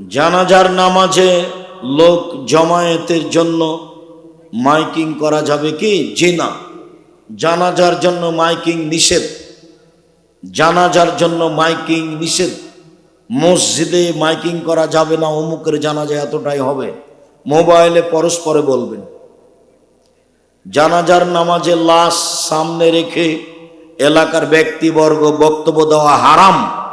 জানাজার নামাজে লোক জমায়েতের জন্য মাইকিং করা যাবে কি? জি না। জানাজার জন্য মাইকিং নিষেধ। জানাজার জন্য মাইকিং নিষেধ। মসজিদে মাইকিং করা যাবে না, অমুকের জানাজা এতটাই হবে। মোবাইলে পরস্পরে বলবেন। জানাজার নামাজে লাশ সামনে রেখে এলাকার ব্যক্তিবর্গ বক্তব্য দেওয়া হারাম।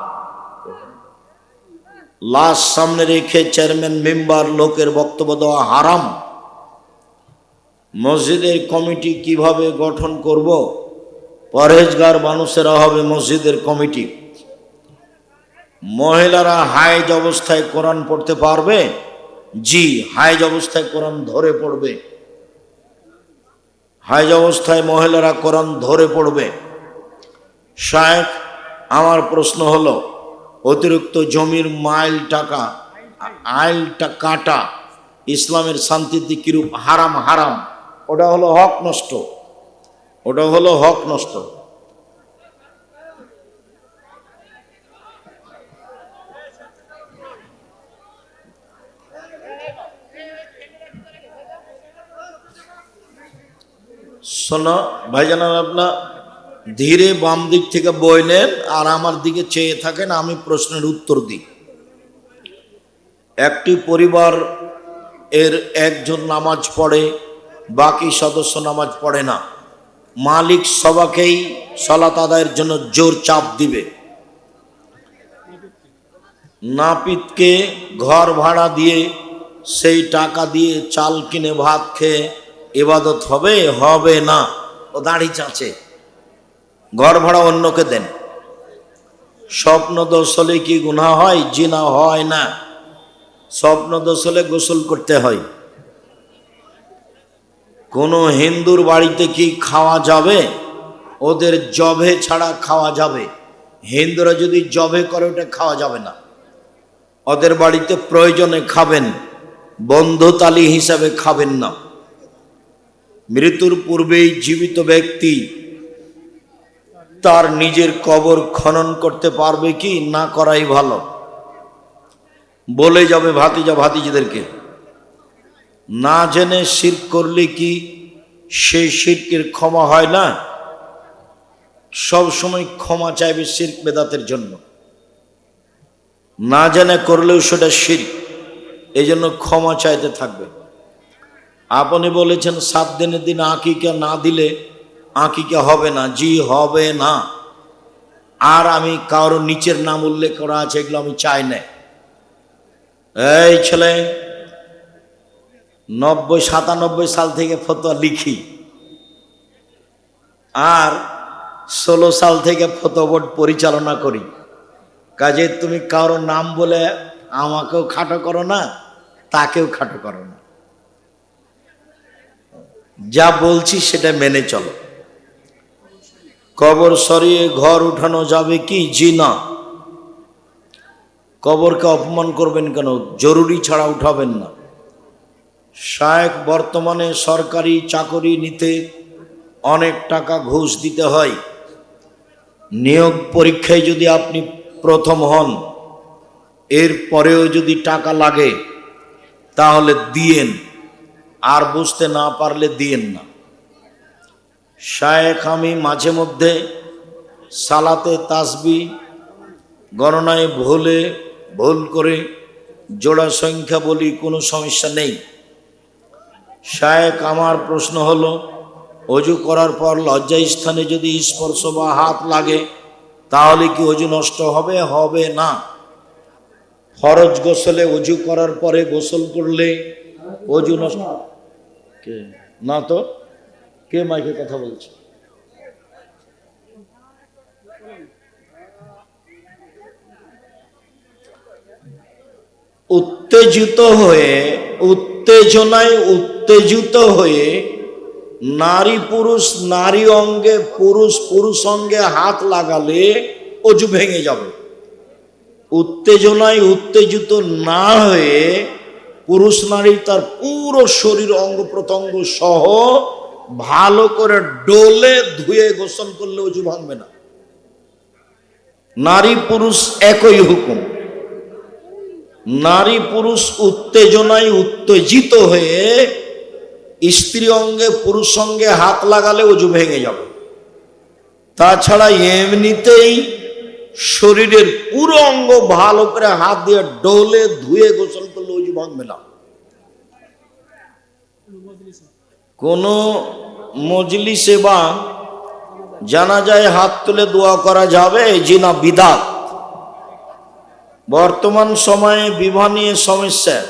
লাশ সামনে রেখে চেয়ারম্যান, মেম্বার, লোকের বক্তব্য দেওয়া হারাম। মসজিদের কমিটি কীভাবে গঠন করব? পরহেজগার মানুষেরা হবে মসজিদের কমিটি। মহিলারা হাইজ অবস্থায় কোরআন পড়তে পারবে? জি হাইজ অবস্থায় কোরআন ধরে পড়বে। হাইজ অবস্থায় মহিলারা কোরআন ধরে পড়বে। শায়েখ, আমার প্রশ্ন হলো অতিরিক্ত জমির মাইল টাকা আইলটা কাটা, ইসলামের শান্তিতে কিরূপ হারাম হারাম, ওটা হলো হক নষ্ট। ওটা হলো হক নষ্ট। শোনো, ভাইজান আপনার ধীরে বাম দিক থেকে বই নেন আর আমার দিকে চেয়ে থাকেন, আমি প্রশ্নের উত্তর দিই। একটি পরিবার এর একজন নামাজ পড়ে, বাকি সদস্য নামাজ পড়ে না। মালিক সবাকেই সলাত আদায়ের জন্য জোর চাপ দিবে। নাপিতকে ঘর ভাড়া দিয়ে সেই টাকা দিয়ে চাল কিনে ভাত খেয়ে ইবাদত হবে? হবে না। ও দাড়ি চাচে ঘর ভাড়া অন্যকে দেন। স্বপ্ন দোষ হলে কি গুণা হয়? জিনা হয় না। স্বপ্ন দোষ হলে গোসল করতে হয়। কোনো হিন্দুর বাড়িতে কি খাওয়া যাবে? ওদের জবে ছাড়া খাওয়া যাবে। হিন্দুরা যদি জবে করে, ওটা খাওয়া যাবে না। ওদের বাড়িতে প্রয়োজনে খাবেন বন্ধুতালি হিসাবে খাবেন না। মৃত্যুর পূর্বেই জীবিত ব্যক্তি তার নিজের কবর খনন করতে পারবে কি না করাই ভালো। বলে যাবে ভাতিজা ভাতিজিদেরকে, না জেনে শির করলে কি সেই শিরকের ক্ষমা হয় না? সব সময় ক্ষমা চাইবে শির বেদাতের জন্য। না জেনে করলেও সেটা শির এই জন্য ক্ষমা চাইতে থাকবে। আপনি বলেছেন, সাত দিনের দিন আঁকিকা না দিলে আঁকিকা হবে না, জি হবে না। আর আমি কারোর নিচের নাম উল্লেখ করা আছে, এগুলো আমি চাই না। এই ছেলে, নব্বই সাতানব্বই সাল থেকে ফতোয়া লিখি। আর ষোলো সাল থেকে ফতোয়া বোর্ড পরিচালনা করি। কাজে তুমি কারোর নাম বলে আমাকেও খাটো করো না, তাকেও খাটো করো না। যা বলছি সেটা মেনে চলো। কবর সরিয়ে ঘর উঠানো যাবে কি? জি না। কবরকে অপমান করবেন কেন? জরুরি ছাড়া উঠাবেন না। শায়েক বর্তমানে সরকারি চাকরি নিতে অনেক টাকা ঘুষ দিতে হয়। নিয়োগ পরীক্ষায় যদি আপনি প্রথম হন, এর পরেও যদি টাকা লাগে, তাহলে দিয়েন। আর বুঝতে না পারলে দিয়েন না। শায়েখ আমি মাঝে মধ্যে সালাতে তাসবি, গণনায় ভুলে, ভুল করে জোড়া সংখ্যা বলি কোনো সমস্যা নেই। শায়েক আমার প্রশ্ন হলো, অজু করার পর লজ্জা স্থানে যদি স্পর্শ বা হাত লাগে, তাহলে কি অজু নষ্ট হবে? হবে না। ফরজ গোসলে অজু করার পরে গোসল করলে অজু নষ্ট না তো? কে মাইকে কথা বলছে? উত্তেজিত হয়ে, উত্তেজনায় উত্তেজিত হয়ে নারী পুরুষ, নারী অঙ্গে, পুরুষ পুরুষ অঙ্গে হাত লাগালে অজু ভেঙে যাবে। উত্তেজনায় উত্তেজিত না হয়ে পুরুষ নারী তার পুরো শরীর অঙ্গ প্রত্যঙ্গ সহ ভালো করে ডোলে ধুয়ে গোসল করলে অজু ভাঙবে না। নারী পুরুষ একই হুকুম। নারী পুরুষ উত্তেজনায় উত্তেজিত হয়ে স্ত্রী অঙ্গে পুরুষ অঙ্গে হাত লাগালে অজু ভেঙে যাবে। তাছাড়া এমনিতেই শরীরের পুরো অঙ্গ ভালো করে হাত দিয়ে ডোলে ধুয়ে গোসল করলে অজু ভাঙবে না। কোনো মজলিসে বা জানা যায় হাত তুলে দোয়া করা যাবে? জিনা বিদাত। বর্তমান সময়ে বিবাহ নিয়ে সমস্যা।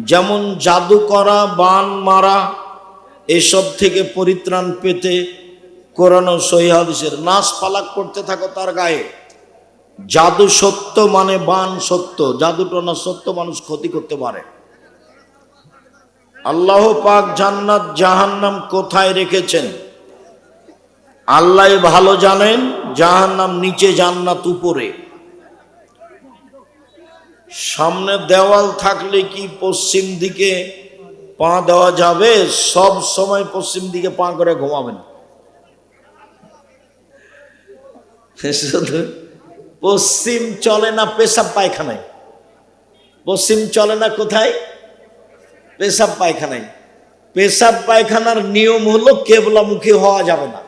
যেমন জাদু করা বান মারা, এসব থেকে পরিত্রাণ পেতে কোরআন সহিহাদিসের নাচ পালাক করতে থাকো তার গায়ে। জাদু সত্য মানে বান সত্য। জাদুটনা সত্য মানুষ ক্ষতি করতে পারে। আল্লাহ পাক জান্নাত জাহান্নাম কোথায় রেখেছেন? আল্লাহ ভালো জানেন, জাহান্নাম নিচে জান্নাত উপরে। সামনে দেওয়াল থাকলে কি পশ্চিম দিকে পা দেওয়া যাবে? সব সময় পশ্চিম দিকে পা করে ঘুমাবেন। পশ্চিম চলে না পেশাব পায়খানায়? পশ্চিম চলে না কোথায়? পেশাব পায়খানায়। পেশাব পায়খানার নিয়ম হলো কেবলামুখী হওয়া যাবে না।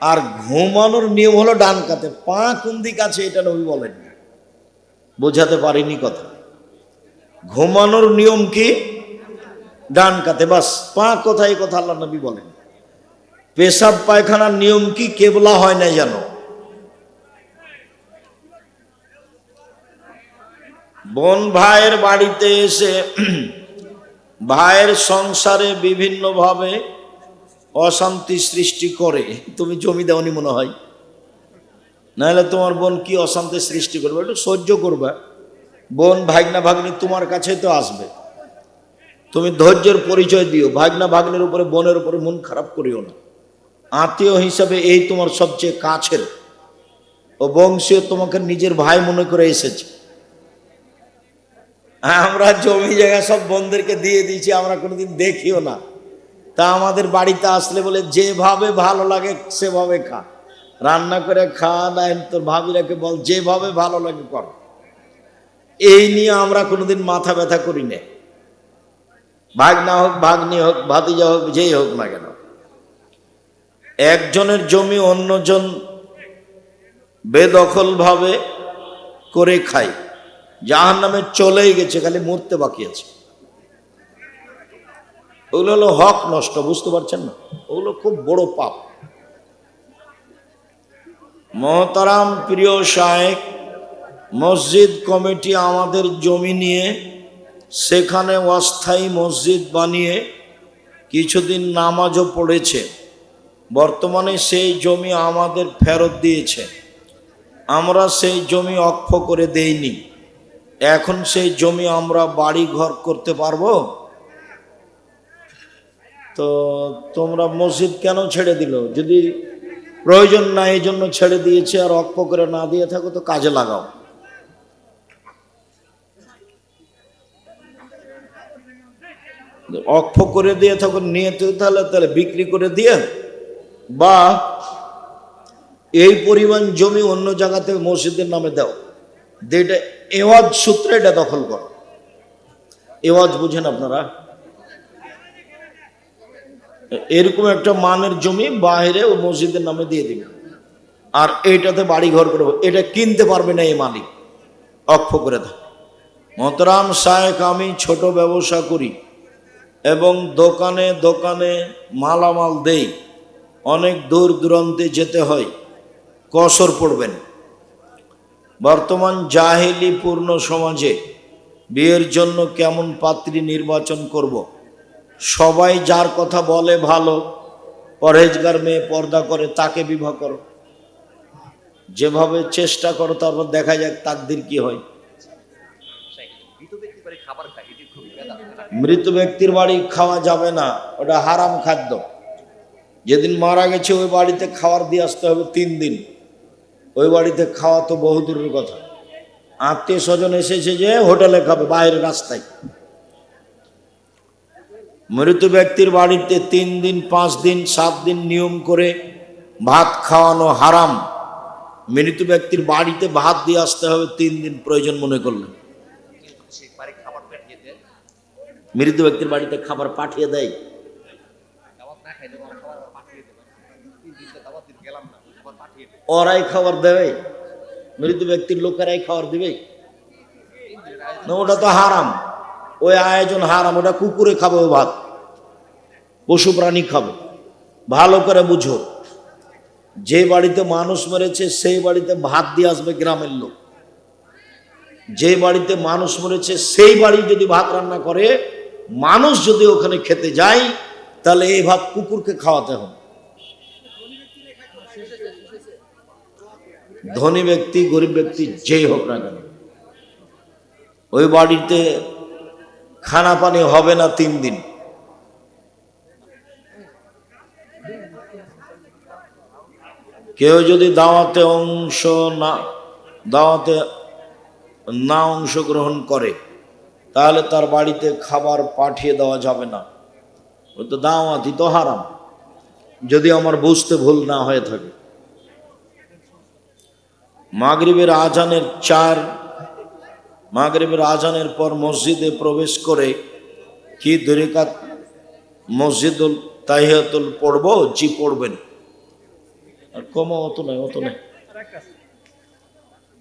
আর ঘুমানোর নিয়ম হলো ডান কাতে। পা কোন দিক আছে এটা নবী বলেন বোঝাতে পারিনি কথা। ঘুমানোর নিয়ম কি? ডান কাতে। বাস, পা কোথায় কথা আল্লাহ নবী বলেন। পেশাব পায়খানার নিয়ম কি? কেবলা হয় না জানো বোন ভাইয়ের বাড়িতে এসে ভাইয়ের সংসারে বিভিন্নভাবে অশান্তি সৃষ্টি করে। তুমি জমি দেওনি মনে হয়। নাহলে তোমার বোন কি অশান্তি সৃষ্টি করবে? একটু সহ্য করবে। বোন ভাগনা ভাগ্নি তোমার কাছে তো আসবে। তুমি ধৈর্যের পরিচয় দিও। ভাগনা ভাগ্নের উপরে, বোনের উপরে মন খারাপ করিও না। আত্মীয় হিসাবে এই তোমার সবচেয়ে কাছের। ও বংশীয় তোমাকে নিজের ভাই মনে করে এসেছে। আমরা জমি জায়গা সব বন্ধুদেরকে দিয়ে দিয়েছি, আমরা কোনোদিন দেখিও না। তা আমাদের বাড়িতে আসলে বলে, যেভাবে ভালো লাগে সেভাবে খা। রান্না করে খা না তোর ভাবিরাকে বল, যেভাবে ভালো লাগে কর। এই নিয়ে আমরা কোনোদিন মাথা ব্যথা করি না। ভাগনা হোক, ভাগ্নি হোক, ভাতিজা হোক, যেই হোক না কেন। একজনের জমি অন্যজন বেদখলভাবে করে খায়। জাহান নামে চলেই গেছে, খালি মরতে বাকি আছে। ওগুলো হলো হক নষ্ট, বুঝতে পারছেন না? ওগুলো খুব বড় পাপ। মহতারাম, প্রিয় শায়েক মসজিদ কমিটি আমাদের জমি নিয়ে, সেখানে অস্থায়ী মসজিদ বানিয়ে কিছুদিন নামাজও পড়েছে। বর্তমানে সেই জমি আমাদের ফেরত দিয়েছে। আমরা সেই জমি অক্ষ করে দেইনি। এখন সেই জমি আমরা বাড়ি ঘর করতে পারব? তো তোমরা মসজিদ কেন ছেড়ে দিল? যদি প্রয়োজন না, এই জন্য ছেড়ে দিয়েছে আর অক্ষ করে না দিয়ে থাকো তো কাজে লাগাও। অক্ষ করে দিয়ে থাকো, নিয়ে তাহলে তাহলে বিক্রি করে দিয়ে বা এই পরিমাণ জমি অন্য জায়গাতে মসজিদের নামে দাও। দিয়ে এটা এওয়াজ সূত্রে এটা দখল করো। এওয়াজ বুঝেন আপনারা? এরকম একটা মানের জমি বাইরে ও মসজিদের নামে দিয়ে দিবে আর এইটাতে বাড়ি ঘর করব এটা কিনতে পারবে না এই মালিক। অক্ষ করে দাও। মতরাম শায়েক আমি ছোট ব্যবসা করি এবং দোকানে দোকানে মালামাল দেই। অনেক দূর দূরান্তে যেতে হয়। কসর পড়বেন। বর্তমান জাহেলি পূর্ণ সমাজে বিয়ের জন্য কেমন পাত্রী নির্বাচন করব। সবাই যার কথা বলে ভালো, পরহেজগার মেয়ে পর্দা করে তাকে বিবাহ করো। যেভাবে চেষ্টা করো, তারপর দেখা যাক তাকদির কি হয়। মৃত ব্যক্তির বাড়ি খাওয়া যাবে না, ওটা হারাম খাদ্য। যেদিন মারা গেছে, ওই বাড়িতে খাওয়ার দিয়ে আসতে হবে তিন দিন। ওই বাড়িতে খাওয়া তো বহু দূরের কথা। আত্মীয় স্বজন এসেছে যে হোটেলে খাবে বাইরে রাস্তায়। মৃত ব্যক্তির বাড়িতে তিন দিন পাঁচ দিন সাত দিন নিয়ম করে ভাত খাওয়ানো হারাম। মৃত ব্যক্তির বাড়িতে ভাত দিয়ে আসতে হবে তিন দিন প্রয়োজন মনে করলেন মৃত ব্যক্তির বাড়িতে খাবার পাঠিয়ে দেয় দাওয়াত না খাইলে আমার খাবার আবার পাঠিয়ে দেবে তিন দিন তো দাওয়াত দিতে গেলাম না খাবার পাঠিয়ে দেবে ওরাই খাবার দেবে? মৃত ব্যক্তির লোকেরাই খাবার দিবে? ওটা তো হারাম। ওই আয়োজন হারাম, ওটা কুকুরে খাবে ভাত। পশু প্রাণী খাবে। ভালো করে বুঝো। যে বাড়িতে মানুষ মরেছে, সেই বাড়িতে ভাত দিয়ে আসবে গ্রামের লোক। যে বাড়িতে মানুষ মরেছে, সেই বাড়ি যদি ভাত রান্না করে, মানুষ যদি ওখানে খেতে যায়, তাহলে এই ভাত কুকুরকে খাওয়াতে হবে। ধনী ব্যক্তি, গরিব ব্যক্তি, যেই হোক না কেন। ওই বাড়িতে খানা পানি হবে না তিন দিন। কেউ যদি দাওয়াতে অংশ না, দাওয়াতে না অংশগ্রহণ করে, তাহলে তার বাড়িতে খাবার পাঠিয়ে দেওয়া যাবে না। ও তো দাওয়াতি তো হারাম। যদি আমার বুঝতে ভুল না হয়ে থাকে। মাগরিবের আজানের চার, মাগরিবের আজানের পর মসজিদে প্রবেশ করে কি দরিকাত মসজিদুল তাহিয়াতুল পড়ব? জি, পড়বেন। আর কমা অত নয় অত নয়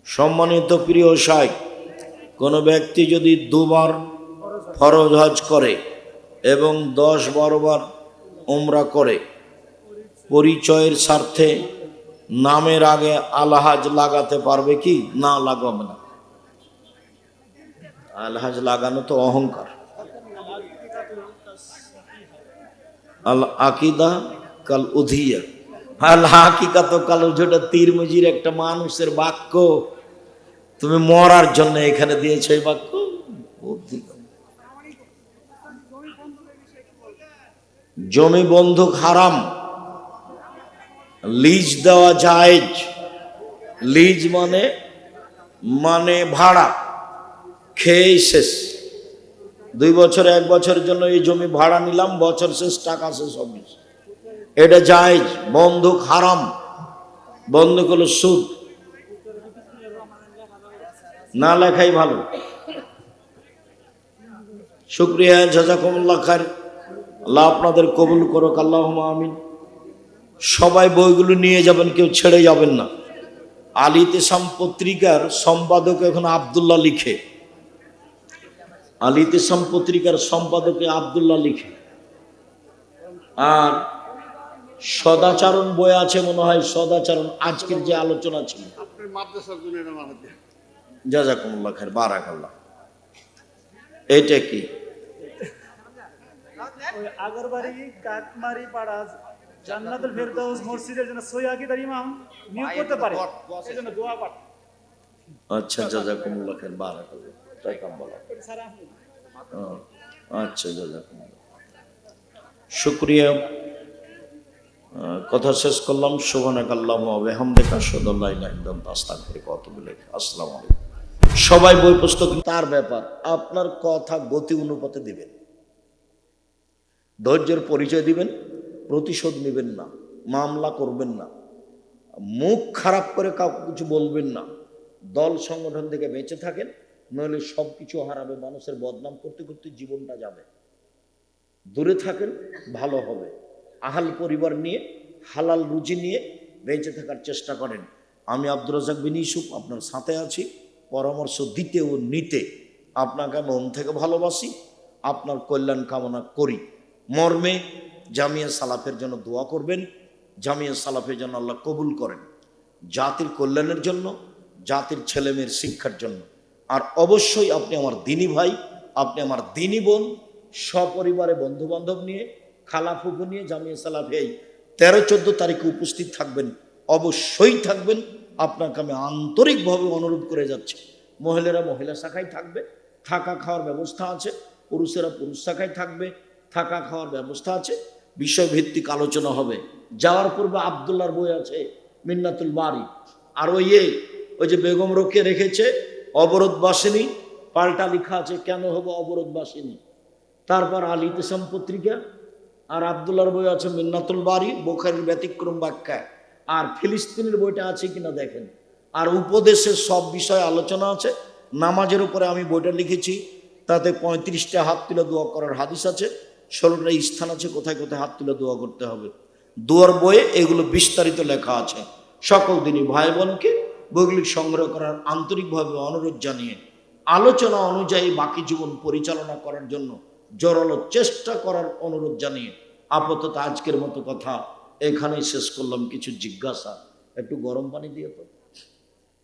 সম্মানিত প্রিয় সাই কোনো ব্যক্তি যদি দুবার ফরজ হজ করে এবং দশ বারো বার উমরা করে, পরিচয়ের স্বার্থে নামের আগে আলহাজ লাগাতে পারবে কি? না লাগাবে না। আলহাজ লাগানো তো অহংকার। আল আকিদা কাল উধিয়া। আল হাকিকা তো কাল যেটা তীর মজির একটা মানুষের বাক্য। তুমি মরার জন্য এখানে দিয়েছ এই বাক্য? জমি বন্ধক হারাম। লিজ দেওয়া জায়েজ। লিজ মানে মানে ভাড়া খেয়ে শেষ। দুই বছর, এক বছরের জন্য এই জমি ভাড়া নিলাম, বছর শেষ, টাকা শেষ হবে। এটা জায়েজ বন্ধক হারাম বন্ধক হলো সুদ। না লেখাই ভালো। শুক্রিয়া, জাজাকুমুল্লাহ খার আল্লাহ আপনাদের কবুল করুক আল্লাহ আমিন। সবাই বইগুলো নিয়ে যাবেন কেউ ছেড়ে যাবেন না। আলিতে সাম পত্রিকার সম্পাদক এখন আবদুল্লাহ লিখে। আলিতে সাম পত্রিকার সম্পাদকে আবদুল্লাহ লিখে। আর সদাচরণ বই আছে মনে হয় সদাচরণ আজকের যে আলোচনা ছিল। এটা হাতে জাজাকুমুল্লাহ খার বারাক আল্লাহ এইটা কি? আগরবাড়ি কাকমারি পাড়া জান্নাতুল ফেরদাউস মসজিদের জন্য সৈয়াকিদার ইমাম নিয়োগ করতে পারে। এই জন্য দোয়া পাঠ। আচ্ছা জাজাকুমুল্লাহ তাকাব্বালাহ। সারা ও, আচ্ছা জাজাকুমুল্লাহ। শুক্রিয়া। কথা শেষ করলাম। সুবহানাক আল্লাহুম্মা ওয়া বিহামদিকা আশহাদু আল্লা ইলাহা ইল্লা আনতা আস্তাগফিরুকা ওয়া আতুবু ইলাইক। আসসালামু আলাইকুম। সবাই বই পুস্তক তার ব্যাপার আপনার কথা গতি অনুপাতে দিবেন। ধৈর্যের পরিচয় দিবেন। প্রতিশোধ নেবেন না, মামলা করবেন না, মুখ খারাপ করে কাউকে কিছু বলবেন না। দল সংগঠন থেকে বেঁচে থাকেন, নইলে সব কিছু হারাবে, মানুষের বদনাম করতে করতে জীবনটা যাবে। দূরে থাকেন, ভালো হবে। আহাল পরিবার নিয়ে, হালাল রুজি নিয়ে বেঁচে থাকার চেষ্টা করেন। আমি আব্দুর রাজাক বিন ইউসুফ, আপনার সাথে আছি। পরামর্শ দিতে ও নিতে আপনাকে আমি মন থেকে ভালোবাসি, আপনার কল্যাণ কামনা করি। মর্মে জামিয়া সালাফের জন্য দোয়া করবেন, জামিয়া সালাফের জন্য আল্লাহ কবুল করেন। জাতির কল্যাণের জন্য, জাতির ছেলেমেয়ের শিক্ষার জন্য। আর অবশ্যই আপনি আমার দিনী ভাই, আপনি আমার দিনী বোন, সপরিবারে বন্ধু বান্ধব নিয়ে, খালা ফুফু নিয়ে জামিয়া সালাফে এই তেরো চোদ্দ তারিখে উপস্থিত থাকবেন, অবশ্যই থাকবেন। আপনাকে আমি আন্তরিকভাবে অনুরোধ করে যাচ্ছি। মহিলারা মহিলা শাখায় থাকবে, থাকা খাওয়ার ব্যবস্থা আছে, পুরুষেরা পুরুষ শাখায় থাকবে, থাকা খাওয়ার ব্যবস্থা আছে। বিষয়ভিত্তিক আলোচনা হবে। যাওয়ার পূর্বে আবদুল্লার বই আছে, মিন্নাতুল বাড়ি আর ওই এ ওই যে বেগম রোকে রেখেছে, অবরোধ বাসিনী। পাল্টা লেখা আছে, কেন হব অবরোধ বাসিনী? তারপর আল ইতেসাম পত্রিকা আর আবদুল্লার বই আছে, মিন্নাতুল বাড়ি বোখারির ব্যতিক্রম ব্যাখ্যা। আর ফিলিস্তিনের বইটা আছে কিনা দেখেন। আর উপদেশের সব বিষয়ে আলোচনা আছে। নামাজের উপরে আমি বইটা লিখেছি, তাতে পঁয়ত্রিশটা হাত তুলে দোয়া করার হাদিস আছে। ষোলোটা স্থান আছে, কোথায় কোথায় হাত তুলে দোয়া করতে হবে। দোয়ার বইয়ে এগুলো বিস্তারিত লেখা আছে। সকল দিনই ভাই বোনকে বইগুলি সংগ্রহ করার আন্তরিকভাবে অনুরোধ জানিয়ে আলোচনা অনুযায়ী বাকি জীবন পরিচালনা করার জন্য জোরালো চেষ্টা করার অনুরোধ জানিয়ে আপাতত আজকের মতো কথা এখানেই শেষ করলাম। কিছু জিজ্ঞাসা? একটু গরম পানি দিয়ে তো।